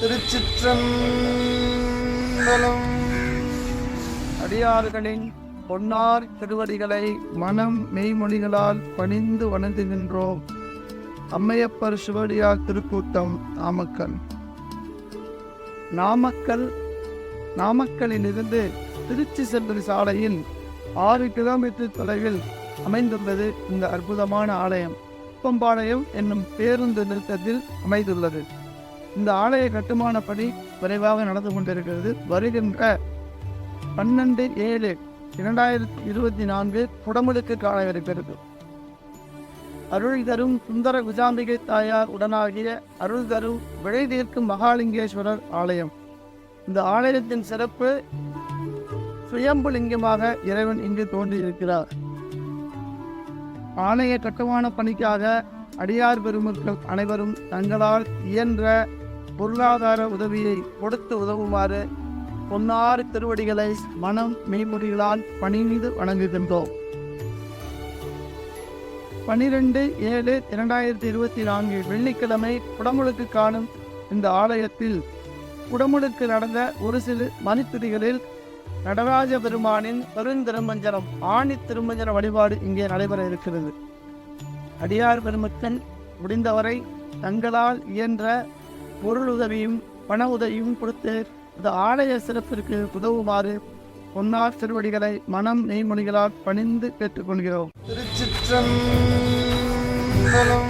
திருச்சிற்றம்பலம். அடியார்களின் பொன்னார் திருவடிகளை மனம் மெய்மொழிகளால் பணிந்து வணங்குகின்றோம். அம்மையப்பர் சிவடியார் திருக்கூட்டம் நாமக்கல். நாமக்கல் நாமக்கலிலிருந்து திருச்சி செல்லும் சாலையில் ஆறு கிலோமீட்டர் தொலைவில் அமைந்துள்ளது இந்த அற்புதமான ஆலயம். குப்பம்பாளையம் என்னும் பேருந்து நிறுத்தத்தில் அமைந்துள்ளது. இந்த ஆலய கட்டுமான பணி விரைவாக நடந்து கொண்டிருக்கிறது. வருகின்ற பன்னெண்டு ஏழு இரண்டாயிரத்தி இருபத்தி நான்கு குடமுழுக்கு கால இருக்கிறது அருள் தரும் சுந்தர குஜாம்பிகை தாயார் உடனாகிய அருள் தரும் விழை தீர்க்கும் மகாலிங்கேஸ்வரர் ஆலயம். இந்த ஆலயத்தின் சிறப்பு சுயம்புலிங்கமாக இறைவன் இங்கு தோன்றியிருக்கிறார். ஆலய கட்டுமான பணிக்காக அடியார் பெருமக்கள் அனைவரும் தங்களால் இயன்ற பொருளாதார உதவியை கொடுத்து உதவுமாறு பொன்னாறு திருவடிகளை மனம் மெய்மொழிகளால் பணிந்து வணங்குகின்றோம். பனிரெண்டு ஏழு இரண்டாயிரத்தி இருபத்தி நான்கு வெள்ளிக்கிழமை குடமுழுக்கு காணும் இந்த ஆலயத்தில் குடமுழுக்கு நடந்த ஒரு சில மணித்துதிகளில் நடராஜ பெருமானின் பெருந்திருமஞ்சனம் ஆணி திருமஞ்சன வழிபாடு இங்கே நடைபெற இருக்கிறது. அடியார் பெருமக்கள் முடிந்தவரை தங்களால் இயன்ற பொருள் உதவியும் பண உதவியும் கொடுத்து இந்த ஆலய சிறப்பிற்கு உதவுமாறு பொன்னார் திருவடிகளை மனம் நெய்மொழிகளால் பணிந்து கேட்டுக்கொள்கிறோம். திருச்சிற்றம்பலம்